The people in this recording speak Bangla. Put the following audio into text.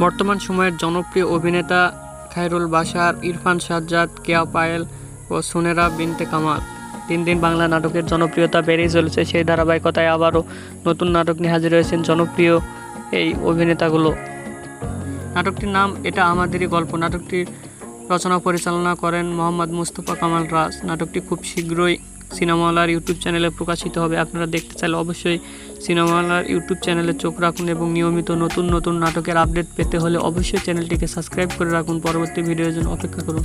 বর্তমান সময়ের জনপ্রিয় অভিনেতা খায়রুল বাশার, ইরফান সাজ্জাদ, কেয়া পায়েল ও সুনেরা বিনতে কামাল। দিন দিন বাংলা নাটকের জনপ্রিয়তা বেড়েই চলেছে সেই ধারাবাহিকতায় আবারও নতুন নাটক নিয়ে হাজির হয়েছেন জনপ্রিয় এই অভিনেতাগুলো। নাটকটির নাম এটা আমাদেরই গল্প। নাটকটির রচনা পরিচালনা করেন মোহাম্মদ মুস্তফা কামাল রাজ। নাটকটি খুব শীঘ্রই সিনেমাওয়ালার ইউটিউব চ্যানেলে প্রকাশিত হবে। আপনারা দেখতে চাইলে অবশ্যই সিনেমাওয়ালার ইউটিউব চ্যানেলে চোখ রাখুন এবং নিয়মিত নতুন নতুন নাটকের আপডেট পেতে হলে অবশ্যই চ্যানেলটিকে সাবস্ক্রাইব করে রাখুন। পরবর্তী ভিডিওর জন্য অপেক্ষা করুন।